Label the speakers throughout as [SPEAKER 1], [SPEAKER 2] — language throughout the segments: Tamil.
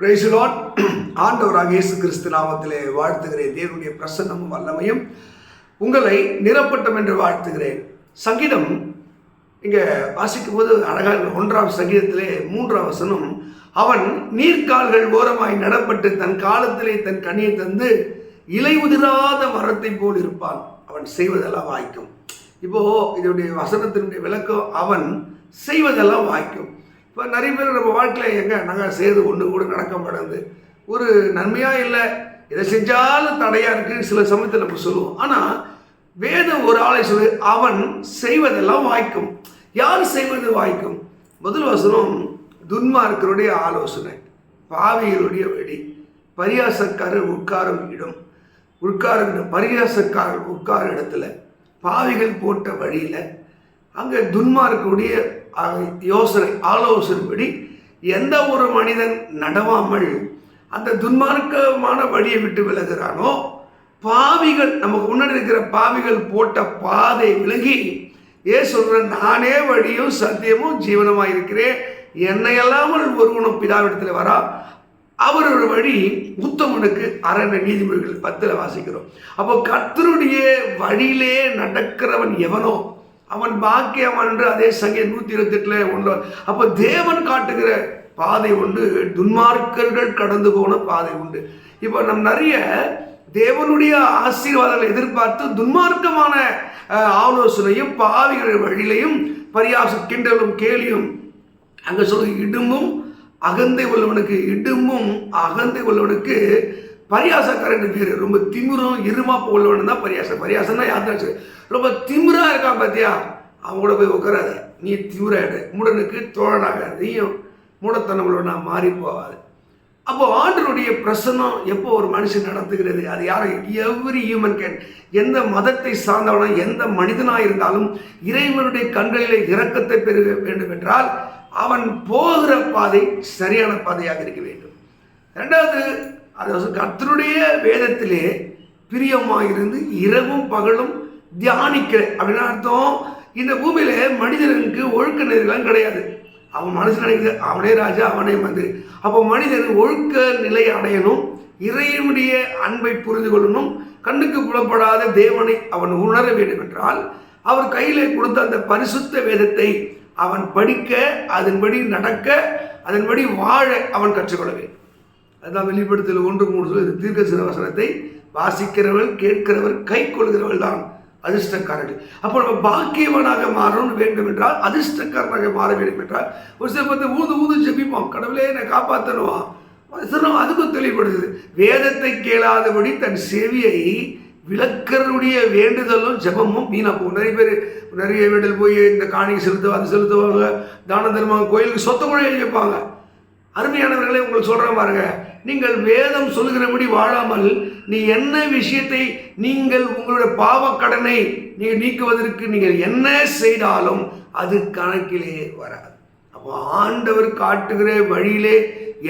[SPEAKER 1] பிரைசுலான் ஆண்டவராக இயேசு கிறிஸ்து நாமத்திலே வாழ்த்துகிறேன். தேவனுடைய பிரசன்னமும் வல்லமையும் உங்களை நிரப்பட்டம் என்று வாழ்த்துகிறேன். சங்கீதம் இங்கே வாசிக்கும் போது அழகாக ஒன்றாம் சங்கீதத்திலே மூன்றாம் வசனம் அவன் நீர்க்கால்கள் ஓரமாய் நடப்பட்டு தன் காலத்திலே தன் கனியை தந்து இலை உதிராத மரத்தை போல் இருப்பான். அவன் செய்வதெல்லாம் வாய்க்கும். இப்போ இதனுடைய வசனத்தினுடைய விளக்கம் அவன் செய்வதெல்லாம் வாய்க்கும். இப்போ நிறைய பேர் நம்ம வாழ்க்கையில் எங்கே நாங்கள் செய்து ஒன்று கூட நடக்க மாட்டேங்குது ஒரு நன்மையாக இல்லை இதை செஞ்சாலும் தடையாக இருக்குன்னு சில சமயத்தில் நம்ம சொல்லுவோம். ஆனால் வேதம் ஒரு ஆளை சொல்லு அவன் செய்வதெல்லாம் வாய்க்கும். யார் செய்வது வாய்க்கும்? முதல் வசனம் துன்மார்க்கருடைய ஆலோசனை. பாவியருடைய வெடி. பரியாசக்காரர் உட்காரும் இடம். உட்காரும் இடம் பரியாசக்காரர் உட்கார இடத்துல பாவிகள் போட்ட வழியில் அங்கே துன்மார்க்குடைய யோசனை ஆலோசனைப்படி எந்த ஒரு மனிதன் நடவாமல் அந்த துன்மார்க்கமான வழியை விட்டு விலகிறானோ பாவிகள் நமக்கு முன்னாடி இருக்கிற பாவிகள் போட்ட பாதை விலகி ஏ சொல்ற நானே வழியும் சத்தியமும் ஜீவனமாக இருக்கிறேன் என்னை அல்லாமல் ஒருவனும் பிதாவிடத்தில் வரா? அவர் ஒரு வழி உத்தமனுக்கு அரண நீதிமொழிகள் பத்தில் வாசிக்கிறோம். அப்போ கர்த்தருடைய வழியிலே நடக்கிறவன் எவனோ அவன் பாக்கியவன் என்று அதே சங்கே நூற்றி இருபத்தெட்டுல ஒன்று. அப்போ தேவன் காட்டுகிற பாதை உண்டு துன்மார்க்கர்கள் கடந்து போன பாதை உண்டு. இப்போ நம் நிறைய தேவனுடைய ஆசீர்வாதங்களை எதிர்பார்த்து துன்மார்க்கமான ஆலோசனையும் பாவிகள் வழியிலையும் பரியாச கிண்டலும் கேலியும் அங்கே சொல்லு இடும்பும் அகந்தை உள்ளவனுக்கு இடும்பும் அகந்தை உள்ளவனுக்கு பரியாசக்காரன் பேர். ரொம்ப திமிரும் இருமா போகலன்னு தான் பரியாசம் பரியாசம்னா சரி ரொம்ப திமிரா இருக்கான் பார்த்தியா அவன் கூட போய் உட்காராத நீ திமிராயிடு மூடனுக்கு தோழனாக நீயும் மூடத்தனம் மாறி போவாது அப்போ ஆண்டனுடைய பிரசன்னம் எப்போ ஒரு மனுஷன் நடத்துகிறது? அது யாரும் எவ்ரி ஹியூமன் கேன் எந்த மதத்தை சார்ந்தவனும் எந்த மனிதனாக இருந்தாலும் இறைவனுடைய கண்களிலே இரக்கத்தை பெற வேண்டும் என்றால் அவன் போகிற பாதை சரியான பாதையாக இருக்க வேண்டும். ரெண்டாவது அதாவது கர்த்தருடைய வேதத்திலே பிரியமாக இருந்து இரவும் பகலும் தியானிக்கிற அப்படின்னு அர்த்தம். இந்த பூமியில மனிதனுக்கு ஒழுக்க நெறிகளும் கிடையாது. அவன் மனசு நினைக்குது அவனே ராஜா அவனே மந்திரி. அப்போ மனிதன் ஒழுக்க நிலை அடையணும் இறைவனுடைய அன்பை புரிந்து கொள்ளணும் கண்ணுக்கு புலப்படாத தேவனை அவன் உணர வேண்டும் என்றால் அவர் கையிலே கொடுத்த அந்த பரிசுத்த வேதத்தை அவன் படிக்க அதன்படி நடக்க அதன்படி வாழ அவன் கற்றுக்கொள்ள வேண்டும். அதான் வெளிப்படுத்தல் ஒன்று மூணு சொல்லி தீர்க்க சிவசனத்தை வாசிக்கிறவள் கேட்கிறவர் கை கொள்கிறவள் தான் அதிர்ஷ்டக்காரர்கள். அப்போ நம்ம பாக்கியவனாக மாறணும் வேண்டும் என்றால் அதிர்ஷ்டக்காரனாக மாற வேண்டும் என்றால் ஒரு சில பத்து ஊது ஊது ஜெபிப்போம். கடவுளே என்னை காப்பாற்றணுவான் வசனம் அதுக்கும் தெளிவுபடுது வேதத்தை கேளாதபடி தன் செவியை விளக்கருடைய வேண்டுதலும் ஜெபமும் வீணா போகும். நிறைய பேர் நிறைய வேண்டல் போய் இந்த காணிக்கை செலுத்துவாங்க அது செலுத்துவாங்க. தான தர்மம் கோயிலுக்கு சொத்த கூட எழுதி வைப்பாங்க. அருமையானவர்களே உங்களுக்கு சொல்கிறேன் பாருங்க. நீங்கள் வேதம் சொல்கிறபடி வாழாமல் நீ என்ன விஷயத்தை நீங்கள் உங்களுடைய பாவக்கடனை நீங்கள் நீக்குவதற்கு நீங்கள் என்ன செய்தாலும் அது கணக்கிலே வராது. அப்போ ஆண்டவர் காட்டுகிற வழியிலே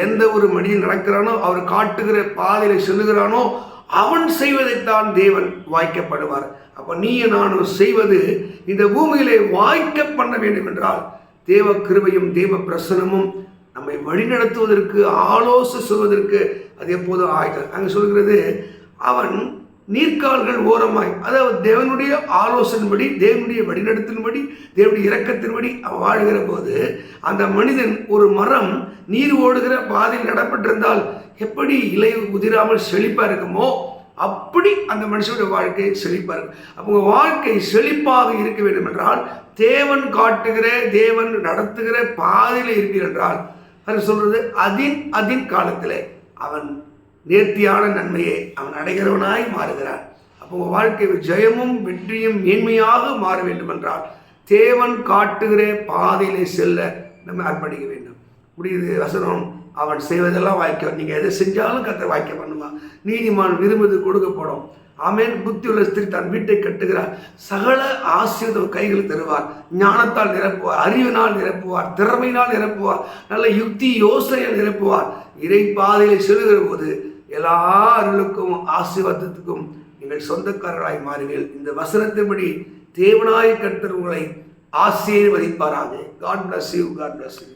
[SPEAKER 1] எந்த ஒரு மனிதன் நடக்கிறானோ அவர் காட்டுகிற பாதையில் செல்லுகிறானோ அவன் செய்வதைத்தான் தேவன் வாய்க்கப்படுவார். அப்போ நீயும் நானும் செய்வது இந்த பூமியிலே வாய்க்க பண்ண வேண்டும் என்றால் தேவ கிருபையும் தேவ பிரசனமும் நம்மை வழிநடத்துவதற்கு ஆலோசனை சொல்வதற்கு அது எப்போதும் ஆயுதம் அங்கே சொல்கிறது அவன் நீர்க்கால்கள் ஓரமாய் அதாவது தேவனுடைய ஆலோசனைப்படி தேவனுடைய வழிநடத்தின்படி தேவனுடைய இரக்கத்தின்படி அவன் வாழ்கிற போது அந்த மனிதன் ஒரு மரம் நீர் ஓடுகிற பாதையில் நடப்பட்டிருந்தால் எப்படி இலை உதிராமல் செழிப்பாக இருக்குமோ அப்படி அந்த மனுஷனுடைய வாழ்க்கை செழிப்பாக இருக்கும். அப்போ வாழ்க்கை செழிப்பாக இருக்க வேண்டும் என்றால் தேவன் காட்டுகிற தேவன் நடத்துகிற பாதையில் இருப்பீர் என்றால் அது சொல்றது அதின் அதின் காலத்தில் அவன் நேர்த்தியான நன்மையை அவன் அடைகிறவனாய் மாறுகிறான். அப்போ வாழ்க்கை ஜெயமும் வெற்றியும் மேன்மையாக மாற வேண்டும் என்றால் தேவன் காட்டுகிற பாதையிலே செல்ல நம்ம அர்ப்பணிக்க வேண்டும். முடியுது வசனம். அவன் செய்வதெல்லாம் வாய்க்க. நீங்கள் எதை செஞ்சாலும் கத்த வாய்க்க பண்ணுவான் நீதிமான் விரும்புவது கொடுக்கப்படும். ஆமேன். புத்தியுள்ள ஸ்திரீ தன் வீட்டை கட்டுகிறார் சகல ஆசீர்வாதம் கைகள் தருவார் ஞானத்தால் நிரப்புவார் அறிவினால் நிரப்புவார் திறமையினால் நிரப்புவார் நல்ல யுக்தி யோசனையால் நிரப்புவார் இறை பாதையில் செல்கிற போது எல்லா அருளுக்கும் ஆசீர்வாதத்துக்கும் நீங்கள் சொந்தக்காரர்களாய் மாறுவீர்கள். இந்த வசனத்தின்படி தேவனாய் கட்டர் உங்களை ஆசீர்வதிப்பாராக. God bless you God bless you